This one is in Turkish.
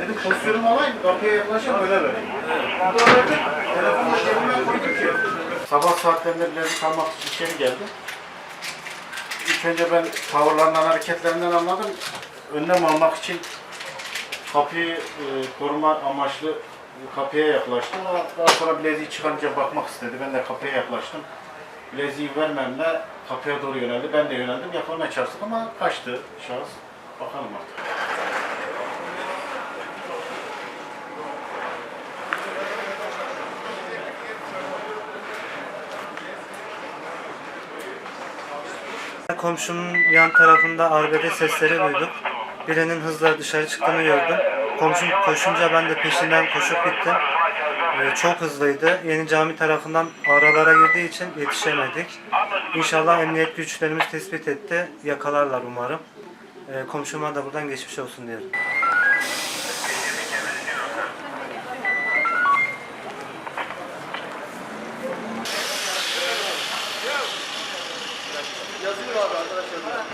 Dedim pozisyonumu alayım, kapıya yaklaşayım. Telefonu cebime koydum ki. Sabah saatlerinde Bülent kalmak için içeri geldi. İlk önce ben tavırlarından, hareketlerinden anladım. Önlem almak için kapıyı e, koruma amaçlı kapıya yaklaştım. Daha sonra bileziği çıkarınca bakmak istedi. Ben de kapıya yaklaştım. Bileziği vermemle kapıya doğru yöneldi. Ben de yöneldim. Yakalamaya çalıştık ama kaçtı şahıs. Bakalım artık. Komşumun yan tarafında arbede sesleri duyduk. Birinin hızla dışarı çıktığını gördüm. Komşum koşunca ben de peşinden koşup gittim. Ee, çok hızlıydı. Yeni cami tarafından aralara girdiği için yetişemedik. İnşallah emniyet güçlerimiz tespit etti. Yakalarlar umarım. Ee, komşuma da buradan geçmiş olsun diyelim. Yazıyor abi arkadaşlar.